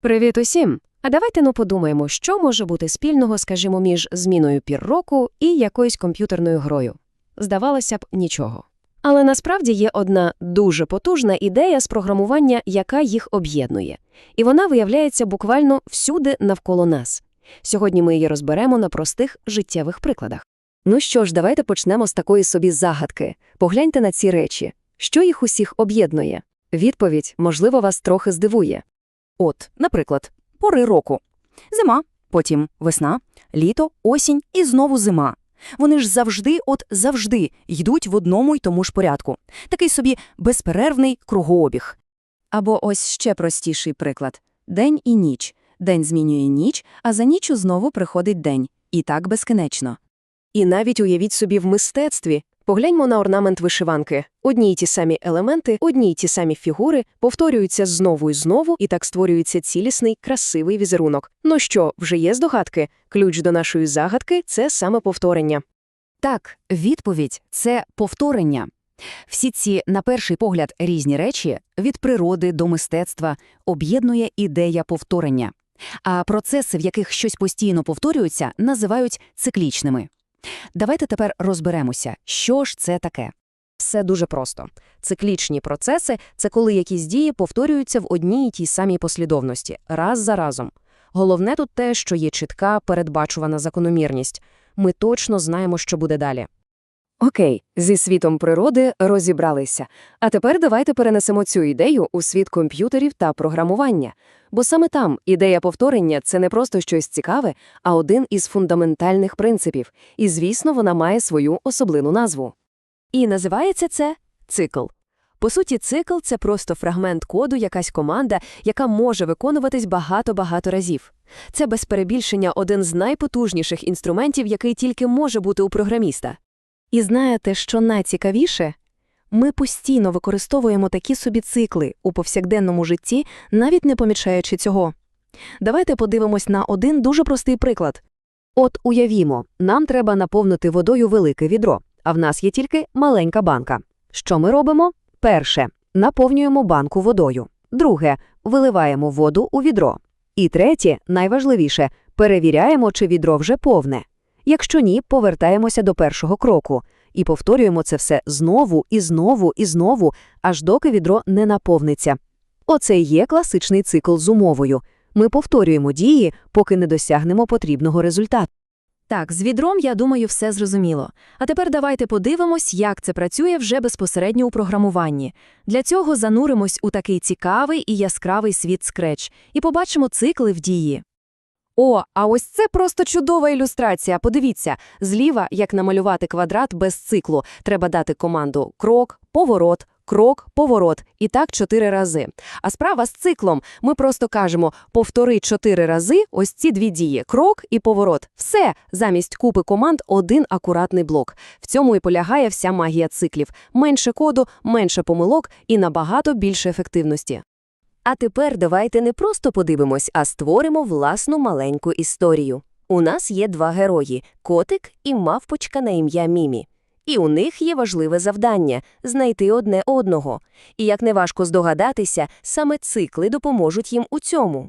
Привіт усім! А давайте ну подумаємо, що може бути спільного, скажімо, між зміною пір року і якоюсь комп'ютерною грою. Здавалося б, нічого. Але насправді є одна дуже потужна ідея з програмування, яка їх об'єднує. І вона виявляється буквально всюди навколо нас. Сьогодні ми її розберемо на простих життєвих прикладах. Ну що ж, давайте почнемо з такої собі загадки. Погляньте на ці речі. Що їх усіх об'єднує? Відповідь, можливо, вас трохи здивує. От, наприклад, пори року. Зима, потім весна, літо, осінь і знову зима. Вони ж завжди, от завжди, йдуть в одному й тому ж порядку. Такий собі безперервний кругообіг. Або ось ще простіший приклад. День і ніч. День змінює ніч, а за ніччю знову приходить день. І так безкінечно. І навіть уявіть собі в мистецтві. Погляньмо на орнамент вишиванки. Одні й ті самі елементи, одні й ті самі фігури повторюються знову і знову, і так створюється цілісний, красивий візерунок. Ну що, вже є здогадки? Ключ до нашої загадки – це саме повторення. Так, відповідь це повторення. Всі ці, на перший погляд, різні речі від природи до мистецтва об'єднує ідея повторення. А процеси, в яких щось постійно повторюється, називають циклічними. Давайте тепер розберемося, що ж це таке. Все дуже просто. Циклічні процеси – це коли якісь дії повторюються в одній і тій самій послідовності, раз за разом. Головне тут те, що є чітка, передбачувана закономірність. Ми точно знаємо, що буде далі. Окей, зі світом природи розібралися. А тепер давайте перенесемо цю ідею у світ комп'ютерів та програмування. Бо саме там ідея повторення – це не просто щось цікаве, а один із фундаментальних принципів. І, звісно, вона має свою особливу назву. І називається це цикл. По суті, цикл – це просто фрагмент коду, якась команда, яка може виконуватись багато-багато разів. Це без перебільшення один з найпотужніших інструментів, який тільки може бути у програміста. І знаєте, що найцікавіше? Ми постійно використовуємо такі собі цикли у повсякденному житті, навіть не помічаючи цього. Давайте подивимось на один дуже простий приклад. От уявімо, нам треба наповнити водою велике відро, а в нас є тільки маленька банка. Що ми робимо? Перше – наповнюємо банку водою. Друге – виливаємо воду у відро. І третє, найважливіше – перевіряємо, чи відро вже повне. Якщо ні, повертаємося до першого кроку і повторюємо це все знову і знову і знову, аж доки відро не наповниться. Оце і є класичний цикл з умовою. Ми повторюємо дії, поки не досягнемо потрібного результату. Так, з відром, я думаю, все зрозуміло. А тепер давайте подивимось, як це працює вже безпосередньо у програмуванні. Для цього зануримось у такий цікавий і яскравий світ Scratch і побачимо цикли в дії. О, а ось це просто чудова ілюстрація. Подивіться, зліва, як намалювати квадрат без циклу, треба дати команду крок, поворот, крок, поворот. І так чотири рази. А справа з циклом ми просто кажемо повтори чотири рази ось ці дві дії крок і поворот. Все, замість купи команд один акуратний блок. В цьому і полягає вся магія циклів. Менше коду, менше помилок і набагато більше ефективності. А тепер давайте не просто подивимось, а створимо власну маленьку історію. У нас є два герої котик і мавпочка на ім'я Мімі. І у них є важливе завдання знайти одне одного. І як неважко здогадатися, саме цикли допоможуть їм у цьому.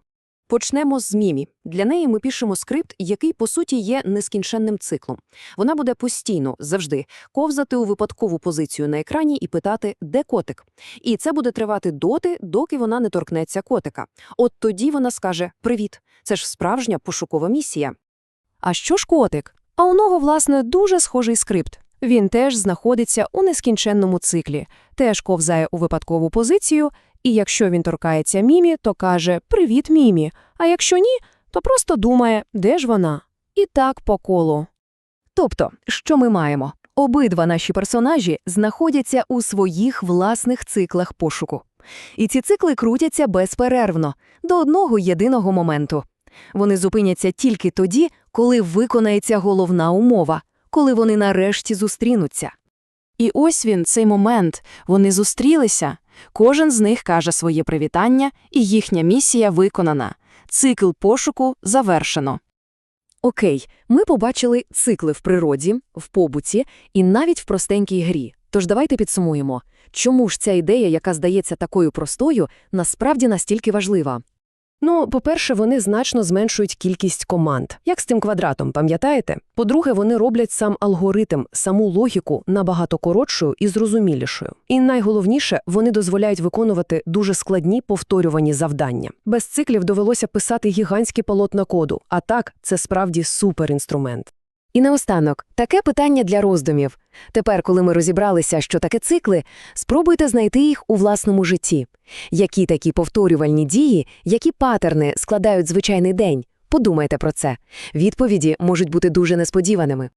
Почнемо з Мімі. Для неї ми пишемо скрипт, який, по суті, є нескінченним циклом. Вона буде постійно, завжди, ковзати у випадкову позицію на екрані і питати, де котик. І це буде тривати доти, доки вона не торкнеться котика. От тоді вона скаже «Привіт». Це ж справжня пошукова місія. А що ж котик? А у нього, власне, дуже схожий скрипт. Він теж знаходиться у нескінченному циклі, теж ковзає у випадкову позицію, і якщо він торкається Мімі, то каже «Привіт, Мімі», а якщо ні, то просто думає, де ж вона. І так по колу. Тобто, що ми маємо? Обидва наші персонажі знаходяться у своїх власних циклах пошуку. І ці цикли крутяться безперервно, до одного єдиного моменту. Вони зупиняться тільки тоді, коли виконається головна умова, коли вони нарешті зустрінуться. І ось він, цей момент, вони зустрілися. Кожен з них каже своє привітання, і їхня місія виконана. Цикл пошуку завершено. Окей, ми побачили цикли в природі, в побуті і навіть в простенькій грі. Тож давайте підсумуємо, чому ж ця ідея, яка здається такою простою, насправді настільки важлива. Ну, по-перше, вони значно зменшують кількість команд. Як з тим квадратом, пам'ятаєте? По-друге, вони роблять сам алгоритм, саму логіку набагато коротшою і зрозумілішою. І найголовніше, вони дозволяють виконувати дуже складні повторювані завдання. Без циклів довелося писати гігантські полотна коду, а так це справді суперінструмент. І наостанок, таке питання для роздумів. Тепер, коли ми розібралися, що таке цикли, спробуйте знайти їх у власному житті. Які такі повторювальні дії, які патерни складають звичайний день? Подумайте про це. Відповіді можуть бути дуже несподіваними.